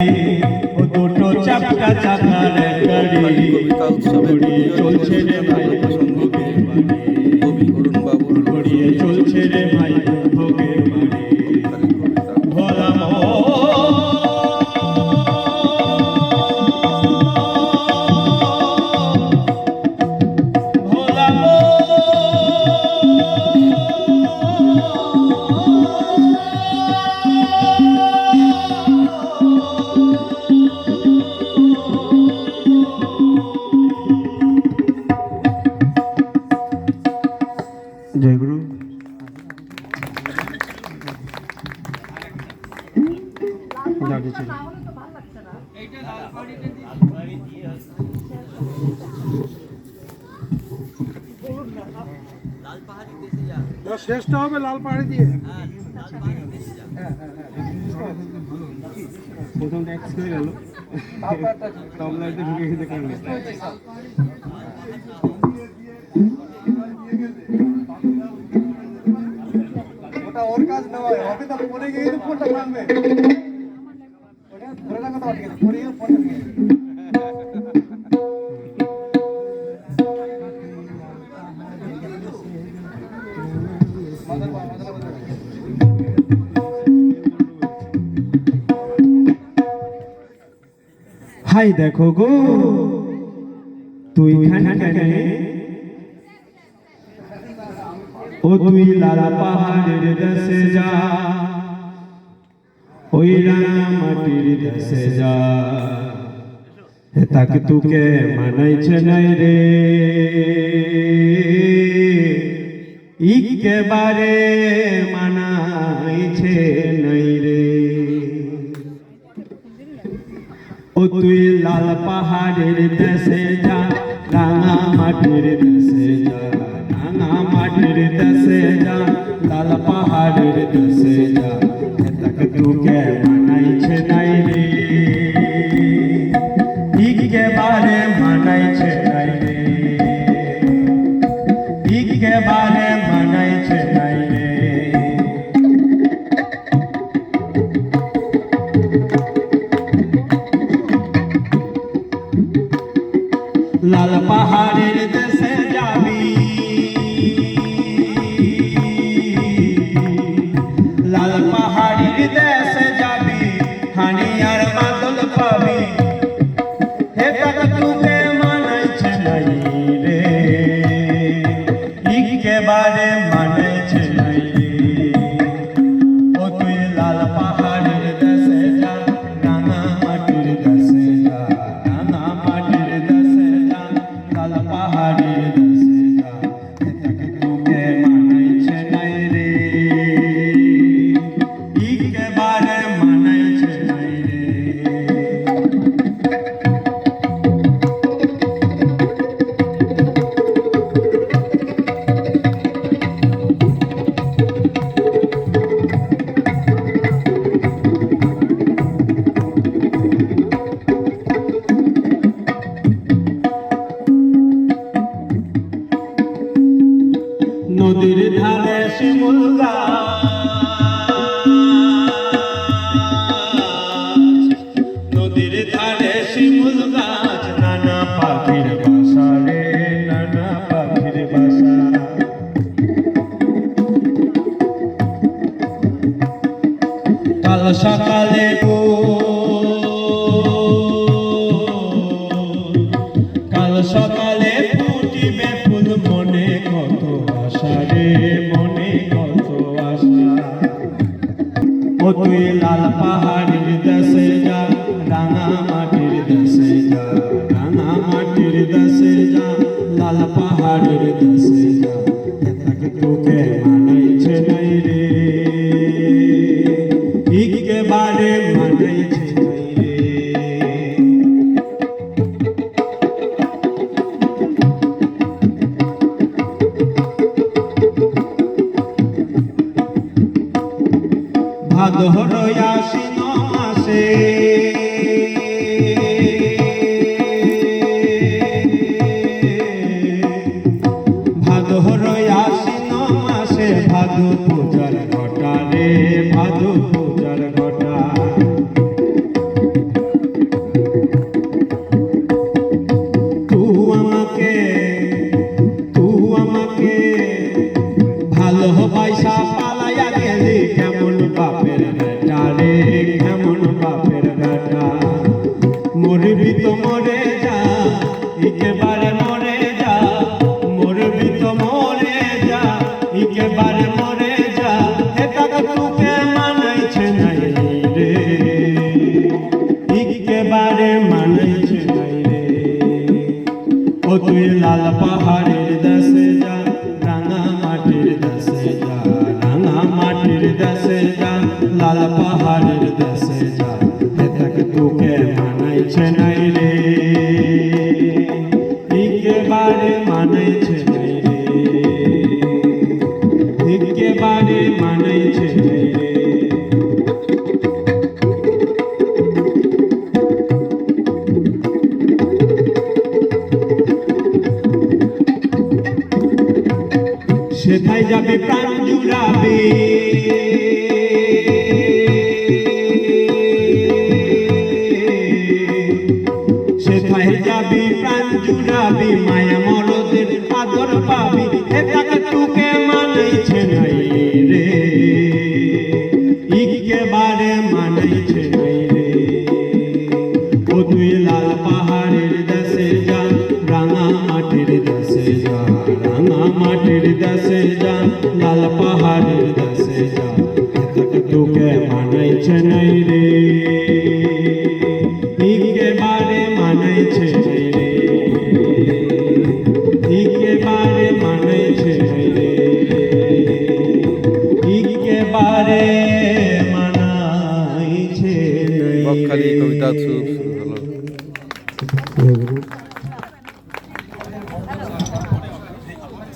ও দুটো চাপটা চাকার গাড়ি উৎসবের গড়িয়ে চলছে রে ভাই। গড়িয়ে চলছে রে ভাই। জাগে ছিল শেষটা হবে লাল পাহাড়ি দিয়ে প্রথমটা এক্স হয়ে গেল তবলাতে ঢুকে গেছে কারণে ওটা ওর কাজ নয়, হবে তো পরে গিয়ে ফোনটা ভাঙবে ওটা ধরে রাখো তো ঠিক আছে পরে গিয়ে ফোনটা ভেঙে যাবে। মাদার বা- মাদার বা- হাই দেখো গো। তুই খানে ও তুই লাল পাহাড়ের দেশে যা। ওই রাঙা মাটির দেশে যা। তাক তুকে মানাইছে নাই রে। ইকেবারে মানাইছে নাই রে। ও তুই লাল পাহাড়ের দেশে যা, রাঙা মাটির দেশে যা। রাঙা মাটির দেশে যা লাল পাহাড়ের দেশে যা। তাকে তুকে মানাইছে নাই। সকালে কাল সকালে ফুটিবে ফুল, মনে কত আশা রে, মনে কত আশা। ও তুই লাল পাহাড়ের দেশে যা রাঙা মাটির দেশে যা রাঙা মাটির দেশে যা, লাল পাহাড়ের দেশে ভাদর আশ্বিন মাসে। ভাদর আশ্বিন মাসে ভাদু পূজার ঘটারে ভাদু পূজার ঘটা ও তুই লাল পাহাড়ের দেশে যা, রাঙা মাটির দেশে যা, রাঙা মাটির দেশে যা, লাল পাহাড়ের দেশে যা। এতক তোকে মানাইছে নাই রে। সেথায় যাবে প্রাণ জুড়াবে? সেথায় যাবি প্রাণ জুড়াবি, মায়া মরদের আদর পাবি। এটাকে তোকে মানাইছে নাই রে। একেবারে মানাইছে তোকে মানাইছে নাই রে। একেবারে মানাইছে নাই রে। একেবারে মানাইছে নাই রে। একেবারে মানাইছে নাই বকখালি রে। কবিতা উৎসব শুরু হলো